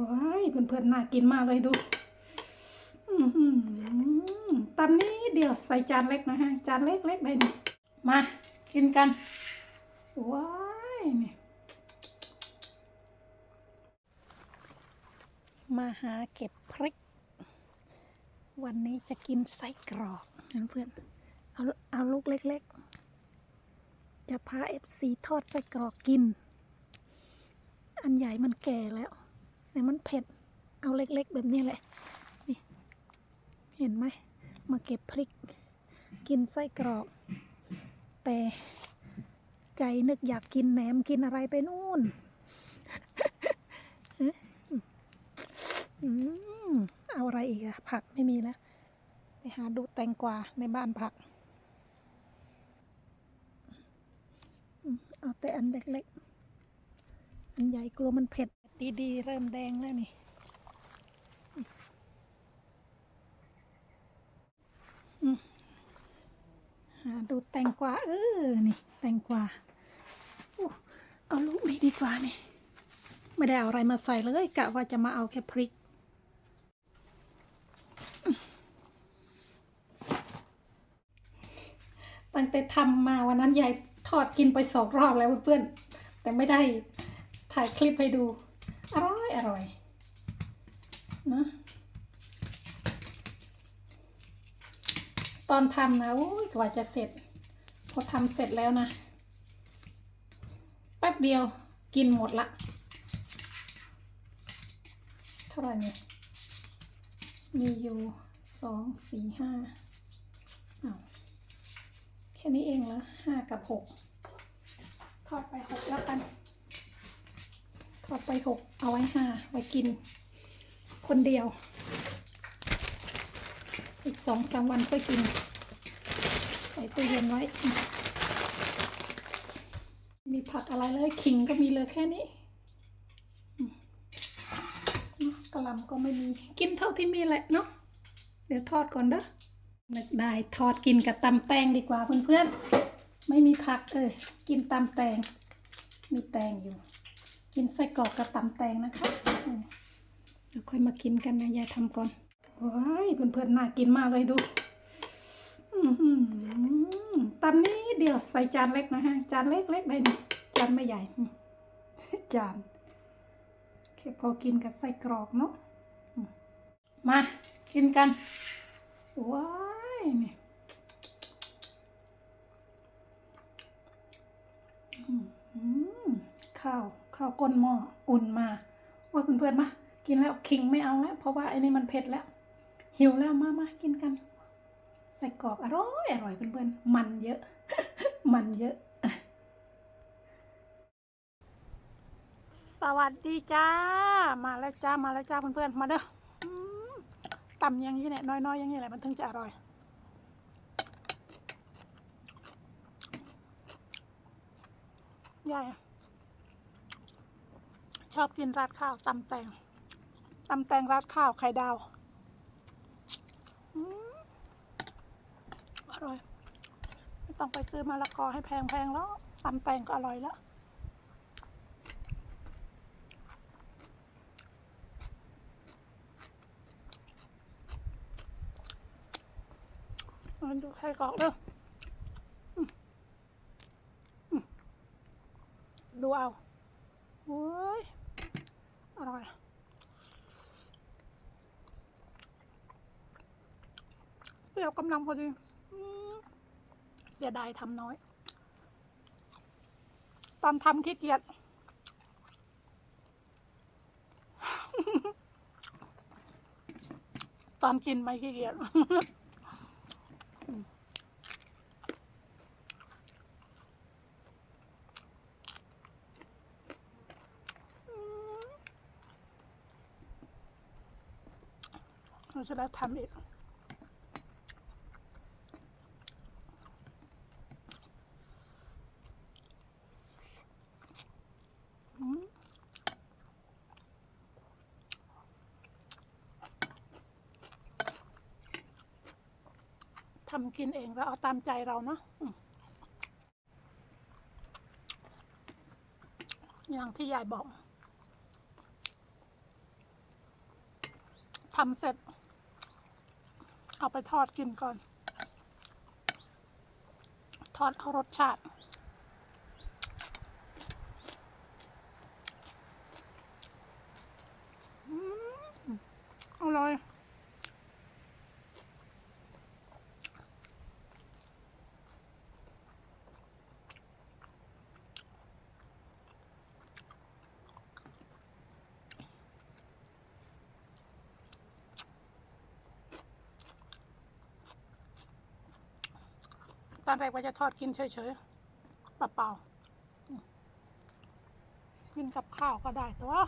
ว้ายเพื่อนๆน่ากินมากเลยดูตำนี้เดียวใส่จานเล็กนะฮะ จานเล็กๆได้นี่มา กินกัน ว้ายนี่มาหาเก็บพริก วันนี้จะกินไส้กรอกนะเพื่อน เอาเอาลูกเล็ก ๆ จะพาเอฟซีทอดไส้กรอกกิน อันใหญ่มันแก่แล้ว แต่มันเผ็ด เอาเล็กๆ แบบนี้แหละ นี่ เห็นไหม มาเก็บพริก กินไส้กรอก แต่ใจนึกอยากกินแหนมกินอะไรไปนู่นเอาอะไรอีกอะผักไม่มีแล้ว ไปหาดูแตงกวาในบ้านผัก เอาแต่อันเล็กๆ อันใหญ่กลัวมันเผ็ด ดีๆ เริ่มแดงแล้วนี่ หาดูแตงกวาเออ นี่ แตงกวาอเอาลูกนี้ดีกว่านี่ ไม่ได้เอาอะไรมาใส่เลยกะว่าจะมาเอาแค่พริกตั้งแต่ทำมาวันนั้นยายทอดกินไปสองรอบแล้วเพื่อนๆ แต่ไม่ได้ถ่ายคลิปให้ดู อร่อย อร่อยนะตอนทำนะโอ้ยกว่าจะเสร็จ พอทำเสร็จแล้วนะ แป๊บเดียวกินหมดละ เท่าไหร่เนี่ยมีอยู่สองสี่ห้าอ้าวแค่นี้เองละห้ากับหกทอดไปหกแล้วกัน ทอดไปหกเอาไว้ห้าไว้กิน คนเดียว อีกสองสามวันค่อยกิน ใส่ตู้เย็นไว้ มีผักอะไรเลยขิงก็มีเลยแค่นี้กระหลำก็ไม่มีกินเท่าที่มีแหละเนาะเดี๋ยวทอดก่อนเด้อนึกได้ทอดกินกับตำแตงดีกว่าเพื่อนๆไม่มีผักเออกินตำแตงมีแตงอยู่ กินไส้กรอกกับตำแตงนะคะเดี๋ยวค่อยมากินกันนะยายทำก่อนว้ายเพื่อนๆน่ากินมากเลยดูตำนี้เดียวใส่จานเล็กนะฮะ จานเล็กๆได้จานไม่ใหญ่ จานแค่พอกินกับไส้กรอกเนาะมากินกัน ว้ายนี่ข้าว ข้าวก้นหม้ออุ่นมาว่าเพื่อนๆมากินแล้วคิงไม่เอาแล้วเพราะว่าไอ้นี่มันเผ็ดแล้ว หิวแล้วมามากินกันใส่กรอกอร่อยอร่อยเพื่อนๆมันเยอะ มันเยอะ สวัสดีจ้า มาแล้วจ้ามาแล้วจ้าเพื่อนๆมาเด้ออืมตำอย่างนี้เนี่ยน้อยๆอย่างนี้แหละมันถึงจะอร่อยใหญ่ ชอบกินราดข้าวตำแตงตำแตงราดข้าวไข่ดาวอืมอร่อย ไม่ต้องไปซื้อมะละกอให้แพงๆแล้วตำแตงก็อร่อยแล้วมันดูไข่กรอกเด้ออืมอืมดูเอาโอ้ย อร่อยเปรี้ยวกำลังพอดีเสียดายทำน้อย ตอนทำขี้เกียจตอนกินไม่ขี้เกียจ เราจะได้ทำอีกอืมทำกินเองแล้วเอาตามใจเราเนาะอย่างที่ยายบอกทำเสร็จ เอาไปทอดกินก่อน ทอดเอารสชาติอร่อย อนแรกว่าจะทอดกินเฉยๆเปล่าๆกินกับข้าวก็ได้แต่ว่า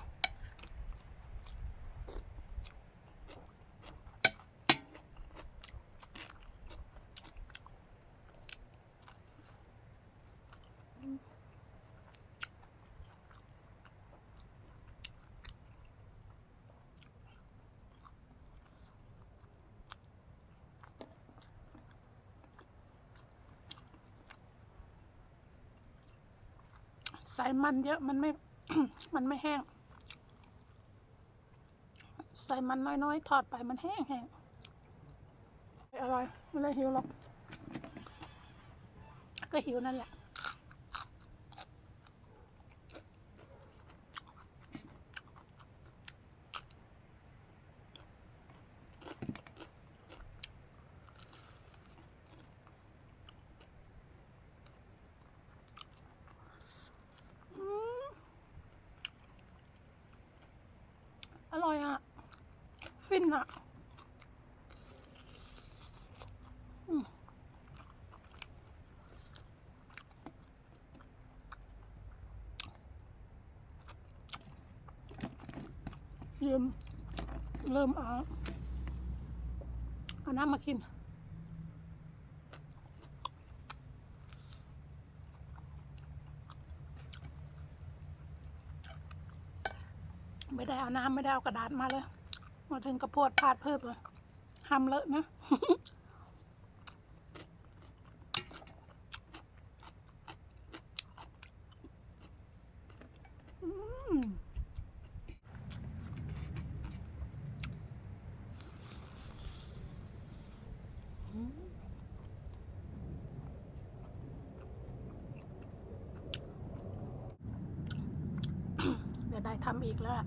ใส่มันเยอะมันไม่ มันไม่แห้ง ใส่มันน้อยๆ ทอดไปมันแห้งแห้งอร่อยไม่เลยหิวหรอก ก็หิวนั่นแหละ อืมอร่อยอะ ฟินอะอืมเริ่มเริ่มเอาเอาน้ำมากินไม่ได้เอาน้ำไม่ได้เอากระดาษมาเลย มาถึงกระโพดพาดเพิ่มเลยห้ามเลอะนะเดี๋ยวได้ทำอีกแล้วอะ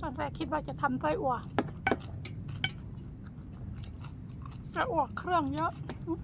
ตอน แรกคิดว่าจะทำไส้อั่วไส้อั่วเครื่องเยอะนะ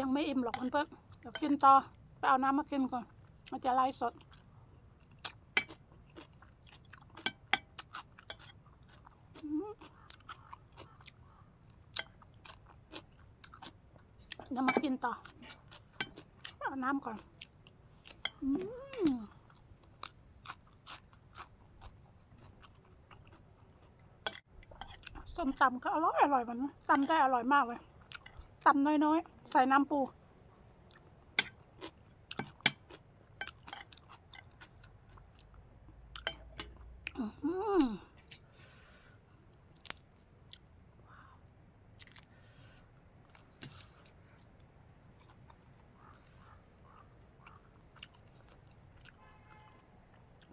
ยังไม่อิ่มหรอกเพื่อนเดี๋ยวกินต่อไปเอาน้ำมากินก่อน มันจะไล่สด เดี๋ยวมากินต่อ เอาน้ำก่อน อืมส้มตำก็อร่อยอร่อยมันนะตำได้อร่อยมากเลย ตำน้อยๆ ใส่น้ำปูอื้อหือ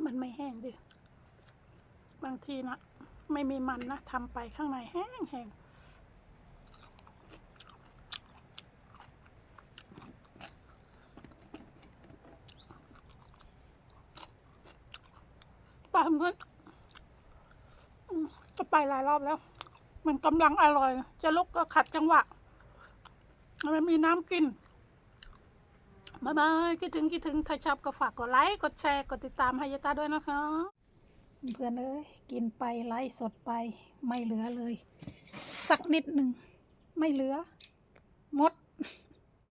มันไม่แห้งดิ บางทีนะ ไม่มีมันนะทำไปข้างในแห้งแห้งไปเพื่อนอืมจะ ไปหลายรอบแล้ว มันกำลังอร่อย จะลุกก็ขัดจังหวะไม่มีน้ำกินบายบายคิดถึงคิดถึงถ้าชอบก็ฝากกดไลค์กดแชร์กดติดตามให้ยาตาด้วยนะคะ เพื่อนเอ้ยกินไปไล่สดไปไม่เหลือเลย สักนิดหนึ่งไม่เหลือหมด